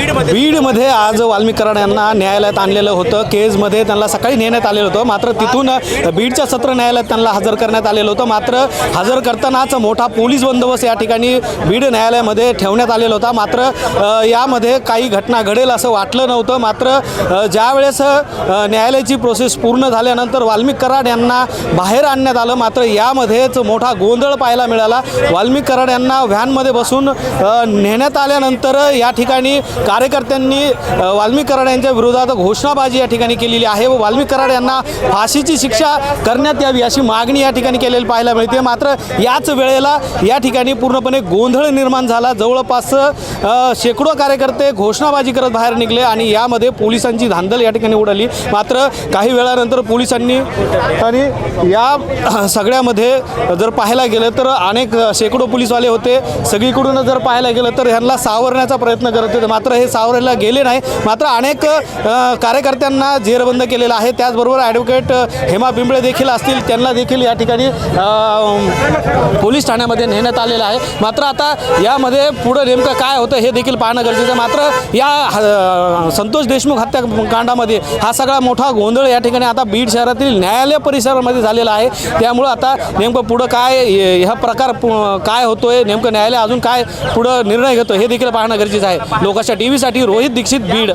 बीडमध्ये? आज वाल्मिकरण कराड यांना न्यायालयात आणलेलं होतं. केजमध्ये त्यांना सकाळी नेण्यात आलेलं होतं. मात्र तिथून बीडच्या सत्र न्यायालयात त्यांना हजर करण्यात आलेलं होतं. मात्र हजर करतानाच मोठा पोलीस बंदोबस्त या ठिकाणी बीड न्यायालयामध्ये ठेवण्यात आलेला होता. मात्र यामध्ये काही घटना घडेल असं वाटलं नव्हतं. मात्र ज्यावेळेस न्यायालयाची प्रोसेस पूर्ण झाल्यानंतर वाल्मिक कराड यांना बाहेर आणण्यात आलं. मात्र यामध्येच मोठा गोंधळ पाहायला मिळाला. वाल्मिक कराड यांना व्हॅनमध्ये बसून नेण्यात आल्यानंतर या ठिकाणी कार्यकर्त्यांनी अ, वाल्मिक कराड यांच्या विरोधात घोषणाबाजी या ठिकाणी केलेली आहे व वाल्मिक कराड यांना फाशीची शिक्षा करण्यात यावी अशी मागणी या ठिकाणी केलेली पाहायला मिळते. मात्र याच वेळेला या ठिकाणी पूर्णपणे गोंधळ निर्माण झाला. जवळपास शेकडो कार्यकर्ते घोषणाबाजी करत बाहेर निघले आणि यामध्ये पोलिसांची धांदल या ठिकाणी उडाली. मात्र काही वेळानंतर पोलिसांनी आणि या सगळ्यामध्ये जर पाहायला गेलं तर अनेक शेकडो पोलीसवाले होते. सगळीकडून जर पाहायला गेलं तर ह्यांना सावरण्याचा प्रयत्न करत होते. मात्र हे सावरायला गेले नाही. मात्र अनेक कार्यकर्त्यांना जेरबंद केलेलं आहे. त्याचबरोबर ॲडव्होकेट हेमा बिंबळे देखील असतील. त्यांना देखील या ठिकाणी पोलीस ठाण्यामध्ये नेण्यात आलेलं आहे. मात्र आता यामध्ये पुढं नेमकं काय होतं हे देखील पाहणं गरजेचं आहे. मात्र या संतोष देशमुख हत्याकांडामध्ये हा सगळा मोठा गोंधळ या ठिकाणी आता बीड शहरातील न्यायालय परिसरामध्ये झालेला आहे. त्यामुळं आता नेमकं पुढं काय हा प्रकार काय होतोय? नेमकं न्यायालय अजून काय पुढं निर्णय घेतो हे देखील पाहणं गरजेचं आहे. लोकांच्या टी व्हीसाठी रोहित दीक्षित बीड.